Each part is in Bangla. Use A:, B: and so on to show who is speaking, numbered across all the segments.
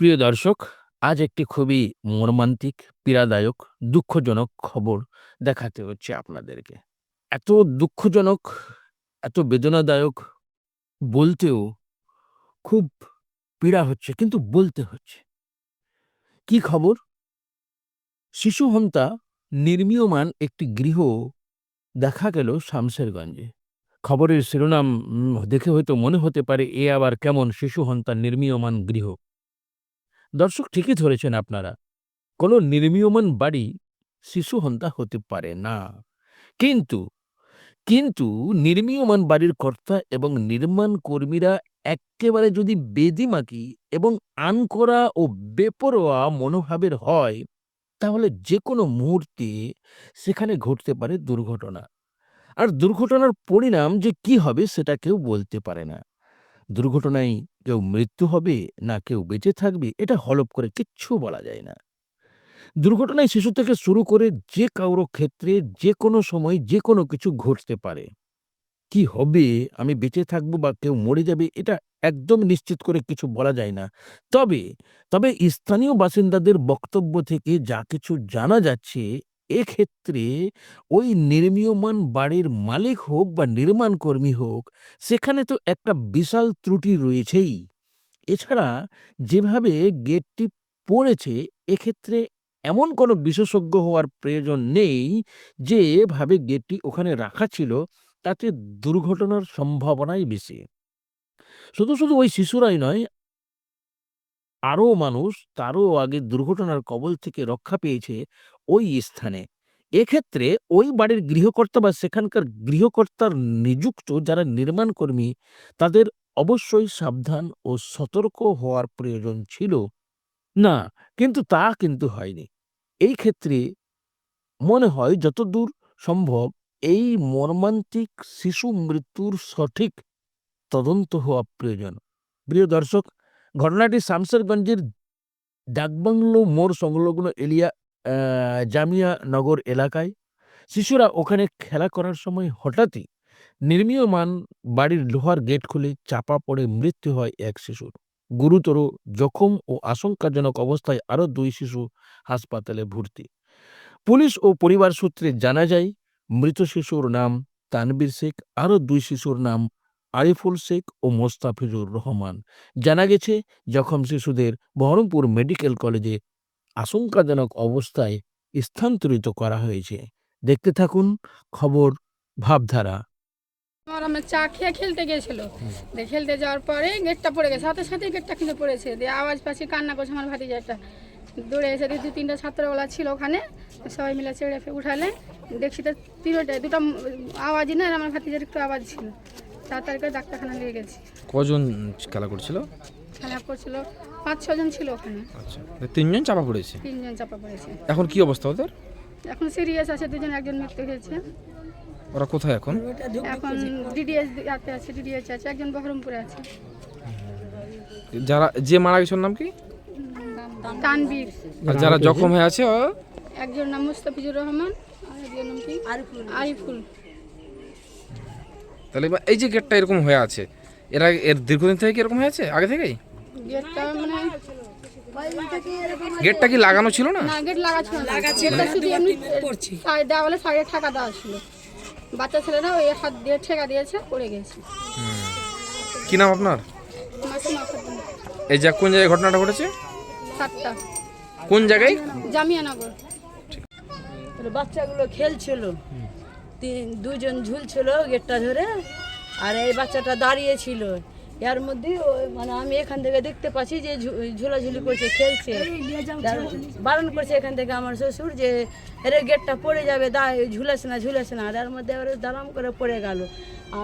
A: প্রিয় দর্শক, আজ একটি খুবই মর্মান্তিক, পীড়াদায়ক, দুঃখজনক খবর দেখাতে হচ্ছে আপনাদেরকে। এত দুঃখজনক, এত বেদনাদায়ক বলতেও খুব পীড়া হচ্ছে, কিন্তু বলতে হচ্ছে। কি খবর? শিশু হত্যা নির্মীয়মান একটি গৃহ দেখা গেল শামশেরগঞ্জে। খবরের শিরোনাম দেখে হয়তো মনে হতে পারে, এ আবার কেমন শিশু হত্যা নির্মীয়মান গৃহ? দর্শক ঠিকই ধরেছেন আপনারা, কোনো নির্মীয়মান বাড়ি শিশু হত্যা হতে পারে না। কিন্তু কিন্তু নির্মীয়মান বাড়ির কর্তা এবং নির্মাণ কর্মীরা একেবারে যদি বেদিমাকি এবং আনকরা ও বেপরোয়া মনোভাবের হয়, তাহলে যে কোনো মুহূর্তে সেখানে ঘটতে পারে দুর্ঘটনা। আর দুর্ঘটনার পরিণাম যে কি হবে সেটা কেউ বলতে পারে না। দুর্ঘটনায় কেউ মৃত্যু হবে না কেউ বেঁচে থাকবে, এটা হলপ করে কিচ্ছু বলা যায় না। দুর্ঘটনায় শিশু থেকে শুরু করে যে কারও ক্ষেত্রে যে কোনো সময় যে কোনো কিছু ঘটতে পারে। কি হবে, আমি বেঁচে থাকব বা কেউ মরে যাবে, এটা একদম নিশ্চিত করে কিছু বলা যায় না। তবে তবে স্থানীয় বাসিন্দাদের বক্তব্য থেকে যা কিছু জানা যাচ্ছে এক্ষেত্রে ওই নির্মীয়মান বাড়ির মালিক হোক বা নির্মাণ কর্মী হোক, সেখানে তো একটা বিশাল ত্রুটি রয়েছেই। এছাড়া যেভাবে গেটটি পড়েছে, এক্ষেত্রে এমন কোনো বিশেষজ্ঞ হওয়ার প্রয়োজন নেই যেভাবে গেটটি ওখানে রাখা ছিল, তাতে দুর্ঘটনার সম্ভাবনাই বেশি। শুধু শুধু ওই শিশুরাই নয়, আরও মানুষ তারও আগে দুর্ঘটনার কবল থেকে রক্ষা পেয়েছে ওই স্থানে। এক্ষেত্রে ওই বাড়ির গৃহকর্তা বা সেখানকার গৃহকর্তার নিযুক্ত যারা নির্মাণ কর্মী তাদের অবশ্যই সাবধান ও সতর্ক হওয়ার প্রয়োজন ছিল। না, কিন্তু তা কিন্তু হয়নি। এই ক্ষেত্রে মনে হয় যতদূর সম্ভব এই মর্মান্তিক শিশু মৃত্যুর সঠিক তদন্ত হওয়া প্রয়োজন। প্রিয় দর্শক, ঘটনাটি শামসেরগঞ্জের ডাকবাংলো মোড় সংলগ্ন এলিয়া জামিয়া নগর এলাকায় শিশুরা ওখানে খেলা করার সময় হঠাৎই নির্মীয়মান বাড়ির লোহার গেট খুলে চাপা পড়ে মৃত্যু হয় এক শিশুর। গুরুতর জখম ও আশঙ্কাজনক অবস্থায় আরও দুই শিশু হাসপাতালে ভর্তি। পুলিশ ও পরিবার সূত্রে জানা যায়, মৃত শিশুর নাম তানবীর শেখ, আরও দুই শিশুর নাম আরিফুল শেখ ও মোস্তাফিজুর রহমান। জানা গেছে, জখম শিশুদের বহরমপুর মেডিকেল কলেজে আশঙ্কাজনক অবস্থায় স্থানান্তরিত করা হয়েছে। দেখতে থাকুন খবর ভাবধারা।
B: আমার আমরা চা খেয়ে খেলতে গিয়েছিল দিয়ে খেলতে যাওয়ার পরে গেটটা পড়ে গেছে। সাথে সাথে গেটটা কিন্তু পড়েছে। দিয়ে আওয়াজ পাচ্ছি কান্না করছে আমার ভাতিজাটা দৌড়ে এসে দিয়ে দু তিনটা ছাত্রবেলা ছিল ওখানে। সবাই মিলে চেড়ে উঠালে। দেখছি তো তিনটে দুটো আওয়াজই না আর আমার ভাতিজার একটু আওয়াজ ছিল। তাড়াতাড়ি করে ডাক্তারখানা নিয়ে গেছি।
C: কজন খেলা করছিল?
B: খেলা করছিল পাঁচ ছজন ছিল ওখানে।
C: আচ্ছা তিনজন চাপা পড়েছে?
B: তিনজন চাপা পড়েছে।
C: এখন কি অবস্থা ওদের?
B: এখন সিরিয়াস আছে দুজন একজন মৃত্যু হয়েছে।
C: ওরা কোথায় এখন?
B: এখন ডিডিএস হাতে আছে ডিডিএস আছে একজন বহরমপুরে আছে।
C: যারা যে মারা গেছে নাম কি?
B: তানবীর।
C: আর যারা জখম হয়ে আছে ও?
B: একজন নাম মুস্তাফিজুর রহমান আর একজন নাম কি? আরিফুল। আরিফুল।
C: তাহলে এই যে গেটটা এরকম হয়ে আছে এরা এর দীর্ঘদিন থেকে কি এরকম হয়ে আছে? আগে থেকেই?
B: গেটটা মানে
C: গেটটা কি লাগানো ছিল না?
B: না গেট লাগা ছিল না। গেটটা শুধু এমনি সাইড দেওয়ালে সাইডে ঠাকা দেওয়া ছিল। বাচ্চা ছেলেরা ওই হাত দিয়ে ঠেকা দিয়েছে পড়ে গেছে।
C: কি নাম আপনার? এই যে কোন জায়গায় ঘটনাটা ঘটেছে?
B: সাতটা।
C: কোন জায়গায়?
B: জামিয়ানগর।
D: বাচ্চাগুলো খেলছিল। তিন দুজন ঝুলছিল গেটটা ধরে আর এই বাচ্চাটা দাঁড়িয়ে ছিল। এর মধ্যে ওই মানে আমি এখান থেকে দেখতে পাচ্ছি যে ঝুলাঝুলি করছে খেলছে। বারণ করছে এখান থেকে আমার শ্বশুর যে এর গেটটা পড়ে যাবে দা ঝুলেস না ঝুলেস না। আর এর মধ্যে ওর দালাম করে পড়ে গেল।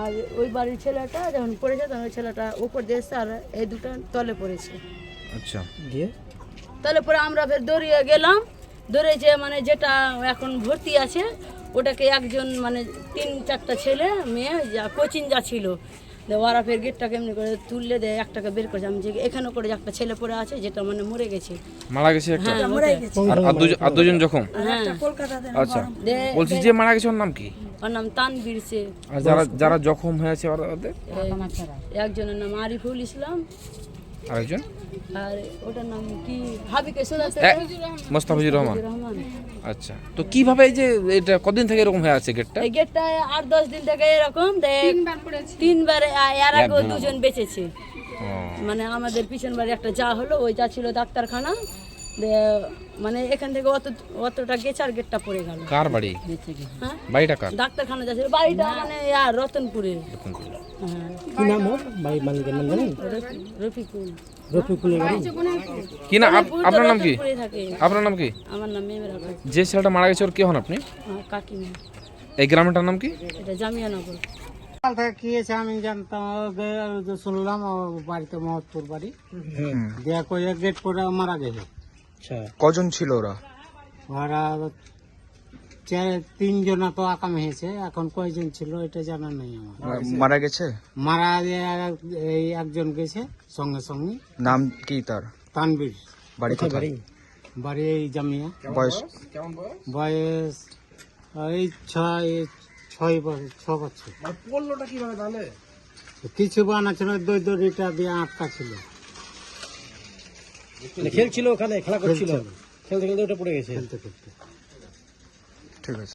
D: আর ওই বাড়ির ছেলেটা যখন পড়েছে তখন ওই ছেলেটা উপর দিয়ে এসছে আর এই দুটো তলে পড়েছে।
C: আচ্ছা।
D: তাহলে পরে আমরা ফের দৌড়িয়ে গেলাম। দৌড়ে দৌড়েছে মানে যেটা এখন ভর্তি আছে ওটাকে একজন মানে তিন চারটা ছেলে মেয়ে যা কোচিং যা ছিল দিয়ে ওরা ফের গেটটাকে এমনি করে তুললে দেয় একটাকে বের করেছে। আমি যে এখানে করে যে একটা ছেলে পড়ে আছে যেটা মানে মরে গেছে।
C: মারা গেছে একটা?
D: হ্যাঁ মরে গেছে।
C: আর আর দুজন আর দুজন জখম
D: হ্যাঁ।
C: আচ্ছা। বলছি যে মারা গেছে ওর নাম কি?
D: ওর নাম তানবীর সে
C: আর যারা যারা জখম হয়েছে ওরা ওদের?
D: একজনের নাম আরিফুল ইসলাম
C: আরেকজন?
D: আর ওটার নাম কি?
C: মোস্তাফিজুর রহমান।
D: রহমান
C: আচ্ছা তো কীভাবে এই যে এটা কদিন থেকে এরকম হয়ে আছে গেটটা?
D: এই গেটটা আট দশ দিন থেকে এরকম দেখ
B: তিনবার পড়েছে।
D: তিনবার এর আগে দুজন বেঁচেছে। মানে আমাদের পিছন বাড়ি একটা যা হলো ওই যা ছিল ডাক্তারখানা। মানে এখান থেকে অত অতটা গেছার গেটটা পড়ে গেল।
C: কার বাড়ি?
D: হ্যাঁ?
C: বাড়িটা কার?
D: ডাক্তারখানা যা ছিল বাড়িটা মানে আর রতনপুরে হ্যাঁ।
E: কি নাম ওর? বাড়ি মালিকের নাম জানেন?
D: রফি- রফিকুল।
E: রফিকুলের বাড়ি?
C: কি? না আপনার নাম কি? আপনার নাম কি?
D: আমার নাম মেমের
C: যে ছেলেটা মারা গেছে ওর কে হন আপনি?
D: কাকিমা।
C: এই গ্রামটার নাম কি?
D: এটা জামিয়ানগর
E: কাল থেকে কি আমি জানতাম শুনলাম বাড়িতে মহৎপুর বাড়ি। দেয়া করে গেট করে মারা গেছে।
F: আচ্ছা। কজন ছিল ওরা?
E: ওরা চার তিনজনা তো আকাম হয়েছে। এখন কয়জন ছিল এটা জানা নেই আমার।
F: মারা গেছে?
E: মারা এই একজন গেছে সঙ্গে সঙ্গে।
F: নাম কি তার?
E: তানবীর
F: বাড়ি কোথায়
E: বাড়ি? এই জামিয়া।
F: বয়স?
E: বয়স? এই ছয় ছয় বছর ছ বছর। কিছু বানা ছিল দই দড়িটা দিয়ে আটকা ছিল।
G: খেলছিল ওখানে খেলা করছিল। খেলতে খেলতে ওটা পড়ে গেছে।
E: খেলতে খেলতে।
F: ঠিক আছে।